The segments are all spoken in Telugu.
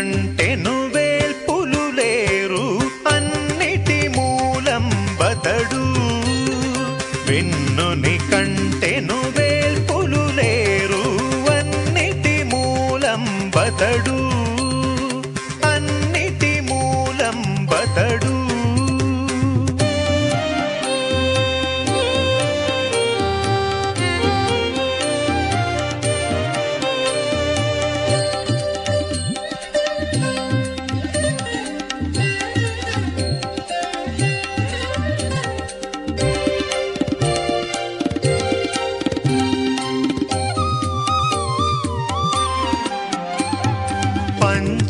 కంటే నువ్వేల్పులు లేరు అన్నిటి మూలం బతడు. విన్నుని కంటే నువ్వేల్పులు లేరు అన్నిటి మూలం బతడు.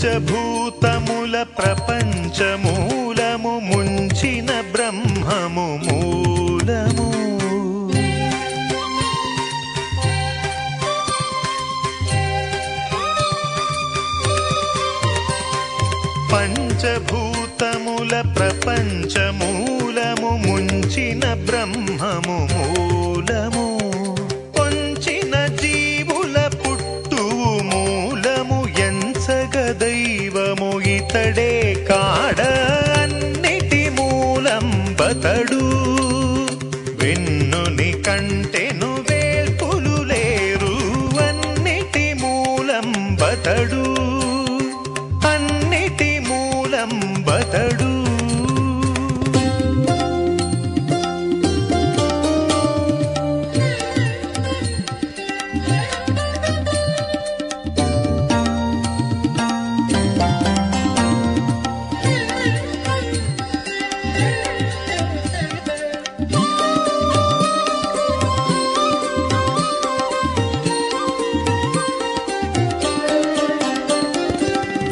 పంచభూతముల ప్రపంచమూలము ముంచిన బ్రహ్మము మూలము. పంచభూతముల ప్రపంచమూలము ముంచిన బ్రహ్మము మూలము పతడు వెన్నుని కంటే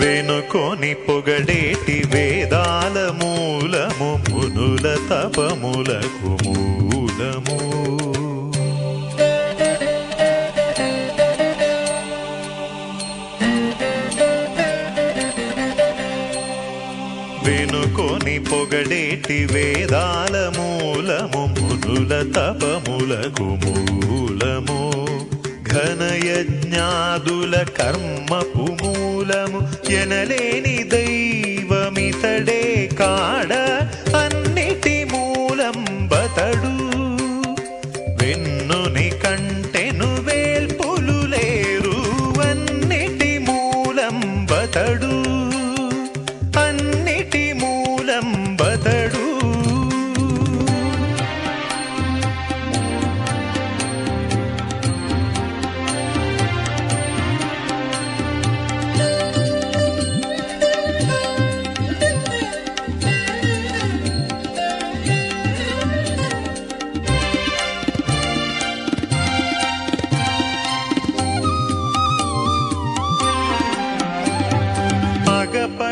వెనుకొని పొగడేటి వేదాల మూలము మునుల తపములకు మూలము. వెనుకొని పొగడేటి వేదాల మూలము మునుల తపములకు మూలము. ఘనయజ్ఞాదుల కర్మపు మూలము ఎనలేని దైవమితడే కాడ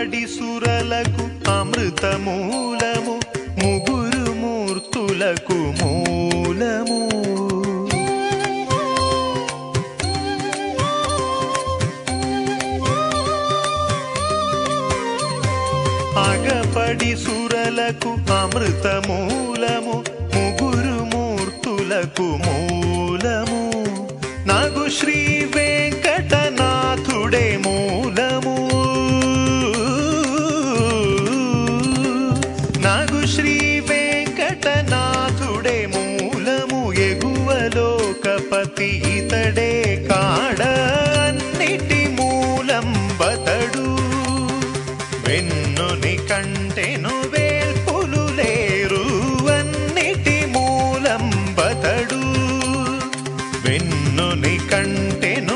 మగపడి సురలకు అమృతమూలము ముగురు మూర్తులకు మూలము. అగపడి సురలకు అమృతమూలము ముగురు మూర్తులకు మూలము. నగు శ్రీ భక్తి ఇతడే కాడ అన్నిటి మూలం బతడు వెన్నుని కంటెను వేల్పులు లేరు అన్నిటి మూలం బతడు వెన్నుని కంటెను